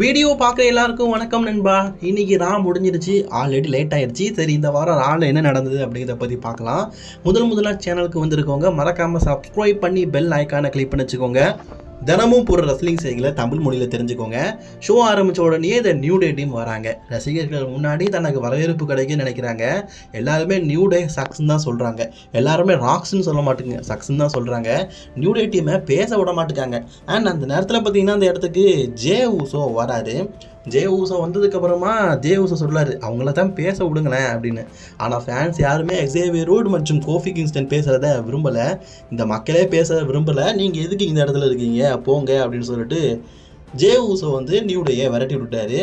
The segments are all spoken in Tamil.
வீடியோ பார்க்குற எல்லாருக்கும் வணக்கம் நண்பா. இன்னைக்கு நான் முடிஞ்சிருச்சு. ஆல்ரெடி லேட் ஆயிடுச்சு சரி இந்த வாரம் நாளில் என்ன நடந்தது அப்படிங்கிறத பற்றி பார்க்கலாம். முதல் முதலாக சேனலுக்கு வந்திருக்கவங்க மறக்காமல் சப்ஸ்கிரைப் பண்ணி பெல் ஐக்கானை கிளிக் பண்ணி வச்சுக்கோங்க. தினமும் போகிற ரெஸ்லிங் செய்திகளை தமிழ் மொழியில் தெரிஞ்சுக்கோங்க. ஷோ ஆரம்பித்த உடனே இந்த நியூ டே டீம் வராங்க. ரசிகர்கள் முன்னாடி தனக்கு வரவேற்பு கிடைக்கும்னு நினைக்கிறாங்க. எல்லாருமே நியூ டே சக்ஸ்ன்னு தான் சொல்கிறாங்க எல்லாருமே ராக்ஸ்ன்னு சொல்ல மாட்டேங்க. சக்ஸ்ன்னு தான் சொல்கிறாங்க நியூ டே டீமை பேச விட மாட்டேங்காங்க அண்ட் அந்த நேரத்தில் பார்த்தீங்கன்னா அந்த இடத்துக்கு ஜே ஊசோ வராரு. ஜே ஊசோ வந்ததுக்கப்புறமா ஜே ஊசோ சொல்லாரு அவங்கள தான் பேச விடுங்களேன் அப்படின்னு. ஆனால் ஃபேன்ஸ் யாருமே எக்ஸேவியர் ரோடு மற்றும் கோஃபி கிங்ஸ்டன் பேசுகிறத விரும்பலை. இந்த மக்களே பேச விரும்பலை. நீங்கள் எதுக்கு இந்த இடத்துல இருக்கீங்க? போங்க அப்படின்னு சொல்லிட்டு ஜே ஊசோ வந்து நியூ டேயை விரட்டி விட்டாரு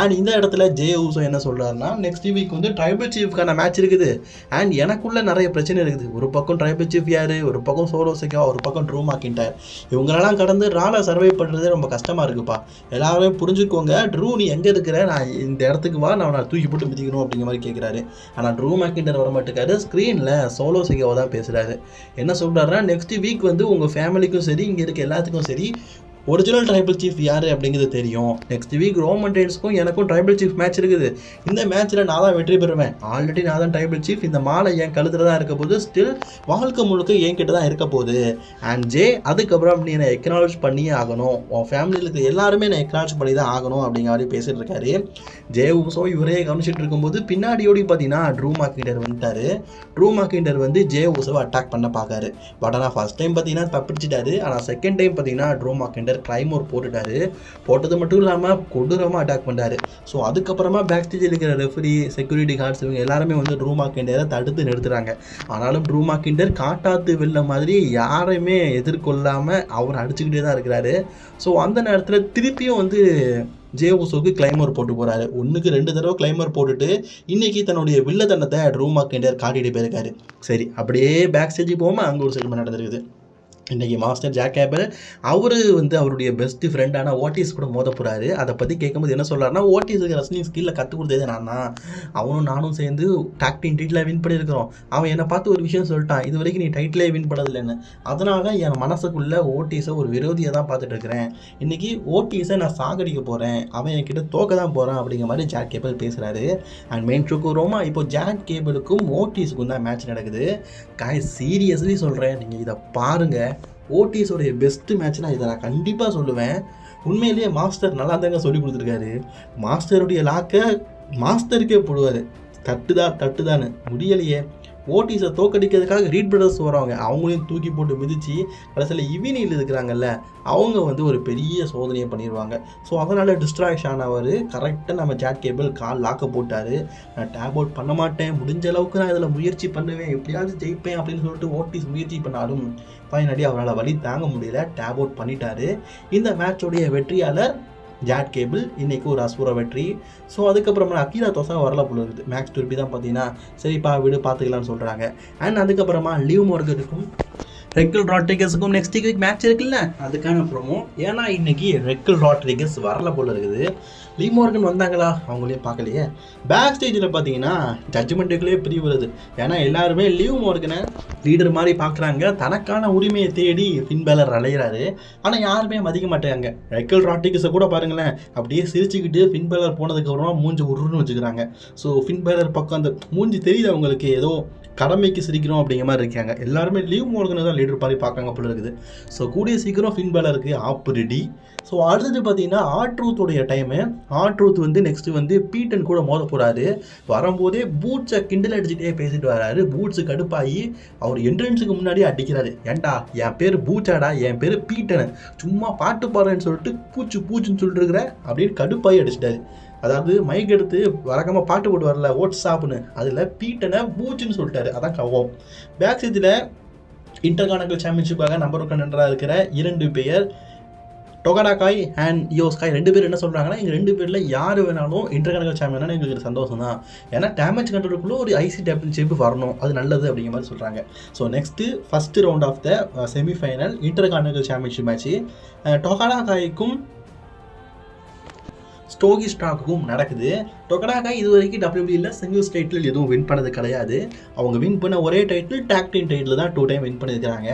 அண்ட் இந்த இடத்துல ஜே ஊசோ என்ன சொல்கிறாருன்னா நெக்ஸ்ட் வீக் வந்து ட்ரைபல் சீஃப்க்கான மேட்ச் இருக்குது. அண்ட் எனக்குள்ளே நிறைய பிரச்சனை இருக்குது. ஒரு பக்கம் ட்ரைபல் சீஃப் யார்? ஒரு பக்கம் சோலோ சிக்கா ஒரு பக்கம் ட்ரூ மாக்கின்டார் இவங்களெல்லாம் கடந்து ராலை சர்வை பண்ணுறதே ரொம்ப கஷ்டமாக இருக்குப்பா. எல்லாருமே புரிஞ்சுக்கோங்க. ட்ரூ நீ எங்கே இருக்கிற? நான் இந்த இடத்துக்கு வா. நான் நான் தூக்கி போட்டு மிதிக்கணும் அப்படிங்கிற மாதிரி கேட்குறாரு ஆனால் ட்ரூ மாக்கின்ற வர மாட்டேக்காரு. ஸ்க்ரீனில் சோலோ சிக்காவை தான் பேசுகிறாரு என்ன சொல்கிறாருன்னா நெக்ஸ்ட் வீக் வந்து உங்கள் ஃபேமிலிக்கும் சரி இங்கே இருக்க எல்லாத்துக்கும் சரி ஒரிஜினல் ட்ரைபிள் சீஃப் யார் அப்படிங்கிறது தெரியும். நெக்ஸ்ட் வீக் ரோமன் டைன்ஸ்க்கும் எனக்கும் ட்ரைபிள் சீஃப் மேட்ச் இருக்குது. இந்த மேட்ச்சில் நான் தான் வெற்றி பெறுவேன். ஆல்ரெடி நான் தான் ட்ரைபிள் சீஃப் இந்த மாலை என் கழுத்தில் தான் இருக்க போது ஸ்டில் வாழ்க்கை முழுக்க என்கிட்ட தான் இருக்க போகுது. அண்ட் ஜே அதுக்கப்புறம் நீ என்னை எக்னாலஜ் பண்ணியே ஆகணும். உன் ஃபேமிலியில் இருக்க எல்லாருமே நான் எக்னாலஜ் பண்ணி தான் ஆகணும் அப்படிங்கிற மாதிரி பேசிகிட்டு இருக்காரு. ஜே உசோ இவரே கவனிச்சிட்டு இருக்கும்போது பின்னாடியோடி பார்த்தீங்கன்னா ட்ரூ மார்க்கிண்டர் வந்துட்டாரு. ட்ரூ மார்க்கிண்டர் வந்து ஜே உசோவை அட்டாக் பண்ண பார்க்காரு. பட் ஆனால் ஃபர்ஸ்ட் டைம் பார்த்தீங்கன்னா தப்பிச்சிட்டாரு. ஆனால் செகண்ட் டைம் பார்த்தீங்கன்னா ட்ரூ மாக்கிண்டர் கிரைமோர் போட்டுட்டாரு. போட்டது மட்டும் இல்லாமல் கொடூரமாக அட்டாக் பண்ணாரு ஸோ அதுக்கப்புறமா பேக்ஸ்டேஜில் இருக்கிற ரெஃபரி செக்யூரிட்டி கார்ட்ஸ் இவங்க எல்லாருமே வந்து ட்ரூ மாக்கிண்டரை தடுத்து நிறுத்துறாங்க. ஆனாலும் ட்ரூ மாக்கிண்டர் காட்டாத்து வெள்ள மாதிரி யாரையுமே எதிர்கொள்ளாமல் அவர் அடிச்சுக்கிட்டே தான் இருக்கிறாரு. ஸோ அந்த நேரத்தில் திருப்பியும் வந்து ஜே ஊசோக்கு கிளைமர் போட்டு போகிறாரு ஒன்றுக்கு ரெண்டு தடவை கிளைமர் போட்டுட்டு இன்றைக்கி தன்னுடைய வில்லத்தனத்தை ட்ரூ மாக்கிண்டர் காட்டிகிட்டு போயிருக்காரு. சரி அப்படியே பேக் ஸ்டேஜ் போகாமல் அங்கே ஒரு செக்மெண்ட் நடந்திருக்குது. இன்றைக்கி மாஸ்டர் ஜாக் கேபல் அவர் வந்து அவருடைய பெஸ்ட்டு ஃப்ரெண்டான ஓட்டிஸ் கூட மோத போகிறாரு அதை பற்றி கேட்கும்போது என்ன சொல்கிறாருன்னா ஓட்டிஸுக்கு ரஸ்லிங் ஸ்கில்ல கற்றுக் கொடுத்தது நான் தான் அவனும் நானும் சேர்ந்து டாக்டின் டைட்டில் வின் பண்ணியிருக்கிறோம். அவன் என்னை பார்த்து ஒரு விஷயம் சொல்லிட்டான் இது வரைக்கும் நீ டைட்டிலே வின் பண்ணதில்லைன்னு. அதனால் என் மனசுக்குள்ள ஓட்டிஸை ஒரு விரோதியை தான் பார்த்துட்டு இருக்கிறேன். இன்றைக்கி ஓட்டிஸை நான் சாகடிக்க போகிறேன் அவன் என்கிட்ட தோக்க தான் போகிறான் அப்படிங்கிற மாதிரி ஜாக் கேபிள் பேசுகிறாரு அண்ட் மெயின் ஷோக்கு ரோமா இப்போ ஜாக் கேபிளுக்கும் ஓட்டிஸுக்கும் தான் மேட்ச் நடக்குது. காய் சீரியஸ்லி சொல்கிறேன் நீங்கள் இதை பாருங்கள் ஓடிஎஸோடைய பெஸ்ட்டு மேட்ச்னா இதை நான் கண்டிப்பாக சொல்லுவேன். உண்மையிலேயே மாஸ்டர் நல்லா தாங்க சொல்லி கொடுத்துருக்காரு மாஸ்டருடைய லாக்கை மாஸ்டருக்கே போடுவார். தட்டுதா தட்டுதான்னு. முடியலையே. ஓட்டிஸை தோக்கடிக்கிறதுக்காக ரீட் பிரதர்ஸ் வருவாங்க அவங்களையும் தூக்கி போட்டு மிதித்து கடைசியில் இவினியில் இருக்கிறாங்கல்ல அவங்க வந்து ஒரு பெரிய சோதனையை பண்ணிடுவாங்க ஸோ அதனால் டிஸ்ட்ராக்ஷன் ஆனவர் கரெக்டாக நம்ம ஜாட் கேபிள் கால் லாக்க போட்டார். நான் டேப் அவுட் பண்ண மாட்டேன் முடிஞ்ச அளவுக்கு நான் இதில் முயற்சி பண்ணுவேன் எப்படியாவது ஜெயிப்பேன் அப்படின்னு சொல்லிட்டு ஓட்டிஸ் முயற்சி பண்ணாலும் ஃபைனலி அவரால் வழி தாங்க முடியல டேப் அவுட் பண்ணிட்டாரு. இந்த மேட்சோடைய வெற்றியாளர் ஜாட் கேபிள் இன்னைக்கு ஒரு அசுர வெற்றி. ஸோ அதுக்கப்புறமா அகிலா தோசா வரல போல இருக்குது. மேக்ஸ் துருப்பி தான் பார்த்தீங்கன்னா சரிப்பா வீடு பார்த்துக்கலாம்னு சொல்கிறாங்க அண்ட் அதுக்கப்புறமா லீவ் மோர்கனுக்கும் ரெக்கல் ராட்ரிகஸுக்கும் நெக்ஸ்ட் வீக் மேட்ச் இருக்குல்ல? அதுக்கான ப்ரோமோ ஏன்னா இன்றைக்கி ரெக்கல் ராட்ரிகஸ் வரல போல இருக்குது. லீ மார்கன் வந்தாங்களா? அவங்களே பார்க்கலையே. பேக் ஸ்டேஜில் பார்த்தீங்கன்னா ஜட்ஜ்மெண்ட்டுக்குள்ளே பிரிவு வருது. ஏன்னா எல்லாருமே லீவ் மார்கனை லீடர் மாதிரி பார்க்குறாங்க. தனக்கான உரிமையை தேடி ஃபின்பேலர் அலையிறாரு. ஆனால் யாருமே மதிக்க மாட்டாங்க. ரெக்கல் ராட்டிக்ஸை கூட பாருங்களேன். அப்படியே சிரிச்சுக்கிட்டு ஃபின்பேலர் போனதுக்கப்புறமா மூஞ்சி உருன்னு வச்சுக்கிறாங்க. ஸோ ஃபின்பேலர் பக்கம் அந்த மூஞ்சி தெரியுது அவங்களுக்கு. ஏதோ கடமைக்கு சிரிக்கிறோம் அப்படிங்கிற மாதிரி இருக்காங்க. எல்லாருமே லீவ் மோர்கனை தான் லீடர் மாதிரி பார்க்காங்க போல இருக்குது. ஸோ கூடிய சீக்கிரம் ஃபின்பேலருக்கு ஆப் ரெடி ஸோ அடுத்தது பார்த்தீங்கன்னா ஆட்ரூத்தோடைய டைமு ஆட்ரூத் வந்து நெக்ஸ்ட் வந்து பீட்டன் கூட மோத போகிறாரு வரும்போதே பூட்ஸை கிண்டல் அடிச்சுட்டே பேசிட்டு வராரு. பூட்ஸு கடுப்பாகி அவர் என்ட்ரன்ஸுக்கு முன்னாடி அடிக்கிறாரு. ஏன்டா என் பேர் பூச்சாடா என் பேர் பீட்டனு சும்மா பாட்டு பாடுறேன்னு சொல்லிட்டு பூச்சு பூச்சுன்னு சொல்லிட்டு இருக்கிற அப்படின்னு கடுப்பாகி அடிச்சிட்டாரு. அதாவது மைக் எடுத்து வழக்கமாக பாட்டு போட்டு வரல ஓட்ஸ் சாப்புன்னு. அதில் பீட்டனை பூச்சுன்னு சொல்லிட்டாரு. அதான் கவம் பேக் சைடில் இன்டர் கானக்கல் சாம்பியன்ஷிப்பாக நம்பர் ஒன் கண்டராக இருக்கிற இரண்டு பேர் டொகடாக்காய் அண்ட் யோஸ்காய் ரெண்டு பேர் என்ன சொல்கிறாங்கன்னா எங்கள் ரெண்டு பேரில் யார் வேணாலும் இன்டர் சாம்பியன் எங்களுக்கு சந்தோஷம் தான். ஏன்னா டேமேஜ் கண்ட்ரோலுக்குள்ளே ஒரு ஐசி சாம்பியன்ஷிப் வரணும். அது நல்லது அப்படிங்கிற மாதிரி சொல்கிறாங்க so next first round of the semifinal intercontinental championship match டொகடாக்காய்க்கும் ஸ்டோகி ஸ்டாக்குக்கும் நடக்குது. டொக்கடாக்கா இது வரைக்கும் டபிள்யூபியில் சிங்கிள்ஸ் டைட்டில் எதுவும் வின் பண்ணது கிடையாது. அவங்க வின் பண்ண ஒரே டைட்டில் டாக்டின் டைட்டில் தான் டூ டைம் வின் பண்ணியிருக்காங்க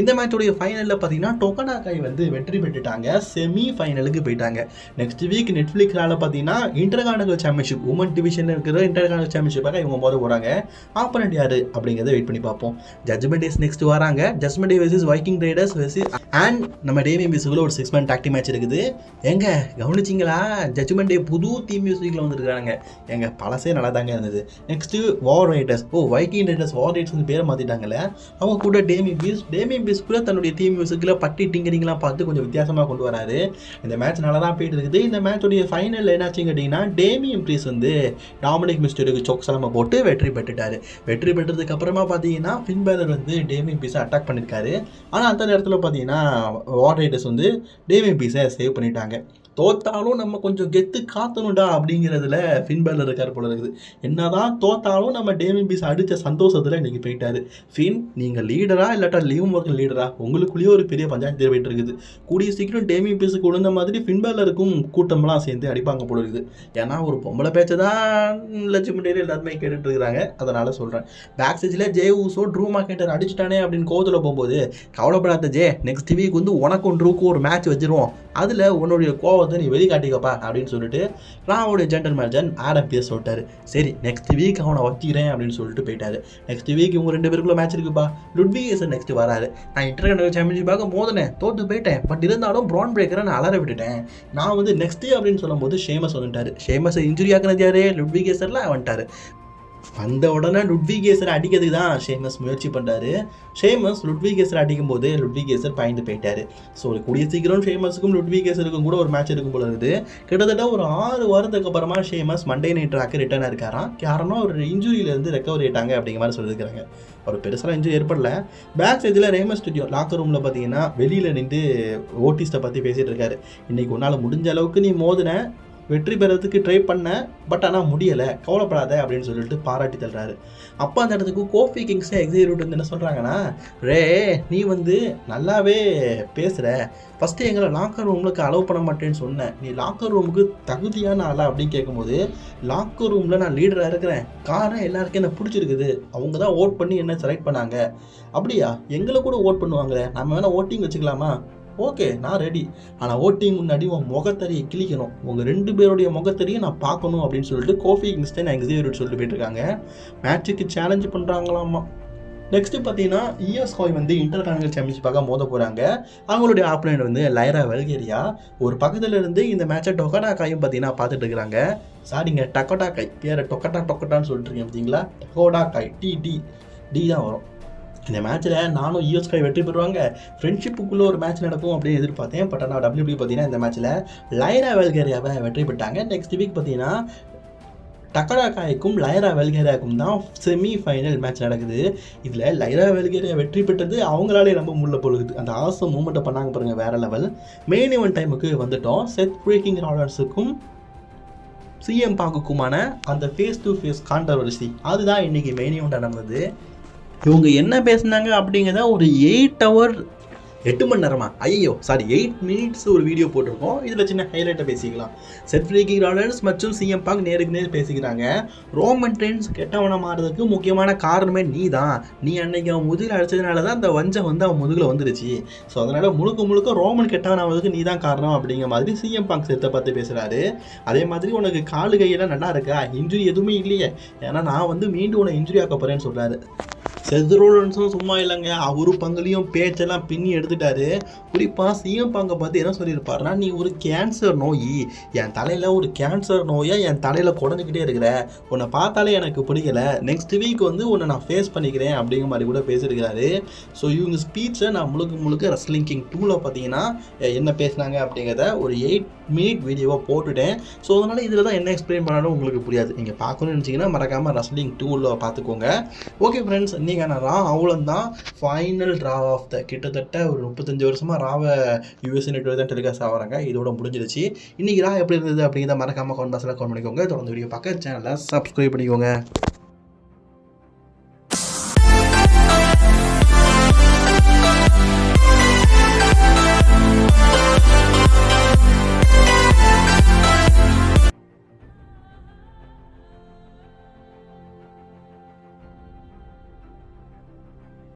இந்த மேட்சோடைய ஃபைனலில் பார்த்தீங்கன்னா டொக்கடாக்காய் வந்து வெற்றி பெற்றுட்டாங்க. செமி ஃபைனலுக்கு போயிட்டாங்க. நெக்ஸ்ட் வீக் நெட்ஃப்ளிக்ஸால் பார்த்தீங்கன்னா இன்டர்கானல் சாம்பியன்ஷிப் உமன் டிவிஷனில் இருக்கிற இன்டர்கானல் சாம்பியன்ஷிப்பாக இவங்க மோத போகிறாங்க ஆப்பனண்ட் யார் அப்படிங்கிறத வெயிட் பண்ணி பார்ப்போம். ஜட்மெண்ட் டேஸ் நெக்ஸ்ட் வராங்க. Judgment Day versus Viking Raiders versus and நம்ம டேவி மியூசிக்கில் ஒரு சிக்ஸ் மந்த் டாக்டி மேட்ச் இருக்குது. எங்க கவனிச்சிங்களா? ஜட்மெண்ட் டே புது தீம் மியூசிக்கில் வந்துருக்காங்க எங்கள் பழசே நல்லா தாங்க இருந்தது. Next War Raiders oh Viking Raiders War Raiders பேரை மாற்றிட்டாங்கல்ல அவங்க கூட டேமி பீஸ் டேமி பீஸ் கூட தன்னுடைய தீம் மியூசிக்கில் பட்டி டிங்கரிங்லாம் பார்த்து கொஞ்சம் வித்தியாசமாக கொண்டு வராரு. இந்த மேட்ச் நல்லா தான் போயிட்டு இருக்குது. இந்த மேட்சோடைய ஃபைனல் என்னாச்சுன்னு கேட்டிங்கன்னா டேமியம் ப்ரீஸ் வந்து டாமினிக் மிஸ்டருக்கு சொக் போட்டு வெற்றி பெற்றுட்டாரு. வெற்றி பெற்றதுக்கு அப்புறமா பார்த்தீங்கன்னா ஃபின்பேலர் வந்து டேமிங் பீஸை அட்டாக் பண்ணியிருக்காரு ஆனால் அந்த நேரத்தில் பார்த்தீங்கன்னா வார் ரைடர்ஸ் வந்து டேமி பீஸை சேவ் பண்ணிட்டாங்க. தோத்தாலும் நம்ம கொஞ்சம் கெத்து காத்தணும்டா அப்படிங்கிறதுல ஃபின்பேலர் இருக்கார் போல இருக்குது. என்னதான் தோத்தாலும் நம்ம டேமிங் பீஸ் அடித்த சந்தோஷத்தில் இன்றைக்கி போயிட்டாரு. ஃபின் நீங்கள் லீடரா இல்லாட்டா லீவ் ஒர்க் லீடரா உங்களுக்குள்ளேயே ஒரு பெரிய பஞ்சாயத்து போயிட்டு இருக்குது. கூடிய சீக்கிரம் டேமிங் பீஸுக்கு உழுந்த மாதிரி ஃபின்பேலருக்கும் கூட்டம்லாம் சேர்ந்து அடிப்பாங்க போல இருக்குது. ஏன்னா ஒரு பொம்பளை பேச்சை தான் லட்சுமி எல்லாருமே கேட்டுட்டு இருக்கிறாங்க. அதனால சொல்கிறேன் பேக் ஸ்டேஜில் ஜே ஊசோ ட்ரூ மார்க்கெட்டர் அடிச்சுட்டானே அப்படின்னு கோவத்தில் போகும்போது கவலைப்படாத ஜே நெக்ஸ்ட் வீக் வந்து உனக்கும் ட்ரூக்கும் ஒரு மேட்ச் வச்சிருவோம். அதில் உன்னுடைய வந்து நீ வெளிக்காட்டிக்கப்பா அப்படின்னு சொல்லிட்டு ராவோடைய ஜென்ரல் மேனேஜர் ஆடம் பேச சொல்லிட்டாரு சரி நெக்ஸ்ட் வீக் அவனை வச்சிக்கிறேன் அப்படின்னு சொல்லிட்டு போயிட்டாரு. நெக்ஸ்ட் வீக் இவங்க ரெண்டு பேருக்குள்ள மேட்ச் இருக்குப்பா. லுட்விகேசன் நெக்ஸ்ட் வராரு. நான் இன்டர்நேஷனல் சாம்பியன்ஷிப்பாக மோதினேன் தோத்து போயிட்டேன். பட் இருந்தாலும் ப்ரான் பிரேக்கரை நான் அலற விட்டுட்டேன். நான் வந்து நெக்ஸ்ட் அப்படின்னு சொல்லும்போது ஷேமஸ் வந்துட்டார். ஷேமஸ் இன்ஜுரி ஆக்கினது யாரு? லுட்விகேசர்லாம் வந்துட்டார். வந்த உடனே லுட்விகேசரை அடிக்கிறதுக்கு தான் ஷேமஸ் முயற்சி பண்ணுறாரு ஷேமஸ் லுட்விகேசரை அடிக்கும் போது லுட்விகேசர் பயந்து போயிட்டார். ஸோ கூடிய சீக்கிரம் ஷேமஸுக்கும் லுட்விகேசருக்கும் கூட ஒரு மேட்ச் இருக்கும் போல இருக்குது. கிட்டத்தட்ட ஒரு ஆறு வாரத்துக்கு அப்புறமா ஷேமஸ் மண்டே நைட் ராக்கு ரிட்டர்ன் இருக்காராம். காரணம் ஒரு இன்ஜுரியிலேருந்து ரெக்கவரி ஆயிட்டாங்க அப்படிங்கிற மாதிரி சொல்லியிருக்காங்க ஒரு பெருசாக இன்ஜுரி ஏற்படல. பேக் சைடில் ரேமஸ் ஸ்டுடியோ லாக்கர் ரூமில் பார்த்தீங்கன்னா வெளியில் நின்று ஓட்டிஸ்ட்டை பற்றி பேசிகிட்டு இருக்காரு. இன்றைக்கி உன்னால் முடிஞ்ச அளவுக்கு நீ மோதின வெற்றி பெறதுக்கு ட்ரை பண்ணேன் பட் ஆனால் முடியலை. கவலைப்படாத அப்படின்னு சொல்லிட்டு பாராட்டி தள்ளுறாரு. அப்போ அந்த இடத்துக்கு கோஃபி கிங்ஸே எக்ஸிக்யூட்டிவ் வந்து என்ன சொல்கிறாங்கன்னா ரே நீ வந்து நல்லாவே பேசுகிற ஃபஸ்ட்டு எங்களை லாக்கர் ரூமுக்கு அலோவ் பண்ண மாட்டேன்னு சொன்னேன் நீ லாக்கர் ரூமுக்கு தகுதியான ஆளா? அப்படின்னு கேட்கும்போது லாக்கர் ரூமில் நான் லீடராக இருக்கிறேன். காரணம் எல்லாருக்கும் என்ன பிடிச்சிருக்குது. அவங்க தான் ஓட் பண்ணி என்ன செலக்ட் பண்ணாங்க. அப்படியா? எங்களை கூட ஓட் பண்ணுவாங்க நம்ம வேணால் ஓட்டிங் வச்சுக்கலாமா? ஓகே நான் ரெடி ஆனால் ஓட்டிங் முன்னாடி உன் முகத்தறியை கிழிக்கணும். உங்கள் ரெண்டு பேருடைய முகத்தறியை நான் பார்க்கணும் அப்படின்னு சொல்லிட்டு கோஃபி கிங்ஸ்டன் எக்ஸிக்யூட்டிவ் சொல்லிட்டு போயிட்டுருக்காங்க. மேட்சுக்கு சேலஞ்சு பண்ணுறாங்களாமா நெக்ஸ்ட் பார்த்தீங்கன்னா இஎஸ் ஹாய் வந்து இன்டர் கான்டினல் சாம்பியன்ஷிப்பாக மோத போகிறாங்க அவங்களுடைய ஆப்லைன் வந்து லைரா வெல்கேரியா ஒரு பக்கத்தில் இருந்து இந்த மேட்சை டொக்கடா காயும் பார்த்தீங்கன்னா பார்த்துட்டு இருக்கிறாங்க சாரிங்க டக்கோட்டா காய் பேரை டொக்கட்டா டொக்கட்டான்னு சொல்லிட்டு இருக்கீங்க பார்த்தீங்களா? டக்கோடா காய் டி டி டி தான் வரும். இந்த மேட்ச்சில் நானும் யூஎஸ் வெற்றி பெறுவாங்க. ஃப்ரெண்ட்ஷிப்புக்குள்ளே ஒரு மேட்ச் நடக்கும் அப்படின்னு எதிர்பார்த்தேன். பட் ஆனால் டபிள்யூபி பார்த்தீங்கன்னா இந்த மேட்ச்சில் லைரா வெல்கேரியாவை வெற்றி பெற்றாங்க. நெக்ஸ்ட் வீக் பார்த்தீங்கன்னா டக்கடா காய்க்கும் லைரா வெல்கேரியாவுக்கும் தான் செமி ஃபைனல் மேட்ச் நடக்குது. இதில் லைரா வெல்கேரியா வெற்றி பெற்றது அவங்களாலே ரொம்ப முள்ள பொழுது அந்த ஆசை மூமெண்ட்டை பண்ணாங்க பாருங்கள் வேற லெவல் மெயின் இவன் டைமுக்கு வந்துட்டோம். செத் பிரேக்கிங் ராடர்ஸுக்கும் சிஎம் பாங்குக்குமான அந்த ஃபேஸ் டு ஃபேஸ் கான்ட்ரவர்சி அதுதான் இன்னைக்கு மெயின் இவன் நடந்தது. இவங்க என்ன பேசுனாங்க அப்படிங்கிறத ஒரு எயிட் ஹவர் எட்டு மணி நேரமா? ஐயோ சாரி எயிட் மினிட்ஸ் ஒரு வீடியோ போட்டிருக்கோம். இதில் சின்ன ஹைலைட்டை பேசிக்கலாம். செட் ஃப்ரீக்கிங் ராடர்ஸ் மற்றும் சிஎம் பாக் நேருக்கு நேர் பேசிக்கிறாங்க. ரோமன் ட்ரெயின்ஸ் கெட்டவனை மாறதுக்கு முக்கியமான காரணமே நீ தான் நீ அன்னைக்கு அவன் முதுகில் அடிச்சதுனால தான் அந்த வஞ்சம் வந்து அவன் முதுகில் வந்துருச்சு. ஸோ அதனால் முழுக்க முழுக்க ரோமன் கெட்டவன் நீ தான் காரணம் அப்படிங்கிற மாதிரி சிஎம் பாக் செத்தை பார்த்து பேசுகிறாரு அதே மாதிரி உனக்கு காலு கையெல்லாம் நல்லா இருக்கா? இன்ஜுரி எதுவுமே இல்லையே. ஏன்னா நான் வந்து மீண்டும் உன்னை இன்ஜுரி ஆக்க போகிறேன்னு சொல்கிறாரு செதுரோலன்ஸும் சும்மா இல்லைங்க. அவரு பங்குலையும் பேச்செல்லாம் பின்னி எடுத்துட்டாரு. குறிப்பாக சிஎம் பங்கை பார்த்து என்ன சொல்லியிருப்பாருன்னா நீ ஒரு கேன்சர் நோய் என் தலையில் ஒரு கேன்சர் நோயை என் தலையில் குறைஞ்சிக்கிட்டே இருக்கிற உன்னை பார்த்தாலே எனக்கு பிடிக்கல. நெக்ஸ்ட் வீக் வந்து உன்னை நான் ஃபேஸ் பண்ணிக்கிறேன் அப்படிங்கிற மாதிரி கூட பேசியிருக்கிறாரு. ஸோ இவங்க ஸ்பீச்சை நான் முழுக்க முழுக்க ரெஸ்லிங் கிங் டூவில் பார்த்தீங்கன்னா என்ன பேசுனாங்க அப்படிங்கிறத ஒரு எயிட் மினிட் வீடியோவாக போட்டுட்டேன். ஸோ அதனால் இதில் தான் என்ன எக்ஸ்பிளைன் பண்ணாலும் உங்களுக்கு புரியாது. நீங்கள் பார்க்கணும்னு நினச்சிங்கன்னா மறக்காமல் ரஸ்லிங் டூவில் பார்த்துக்கோங்க. ஓகே ஃப்ரெண்ட்ஸ் நீங்கள் நான் ரா அவ்வளோந்தான் ஃபைனல் ட்ரா ஆஃப் த கிட்டத்தட்ட ஒரு முப்பத்தஞ்சு வருஷமாக ராவை யூஎஸ் நெட்வொர்க் தான் டெலிகாஸ்ட் ஆகிறாங்க இதோட முடிஞ்சிருச்சு இன்றைக்கி ரா எப்படி இருந்தது அப்படிங்கிறத மறக்காமல் கமெண்ட் பாக்ஸில் கமெண்ட் பண்ணிக்கோங்க. தொடர்ந்து வீடியோ பார்க்க சேனலை சப்ஸ்கிரைப் பண்ணிக்கோங்க.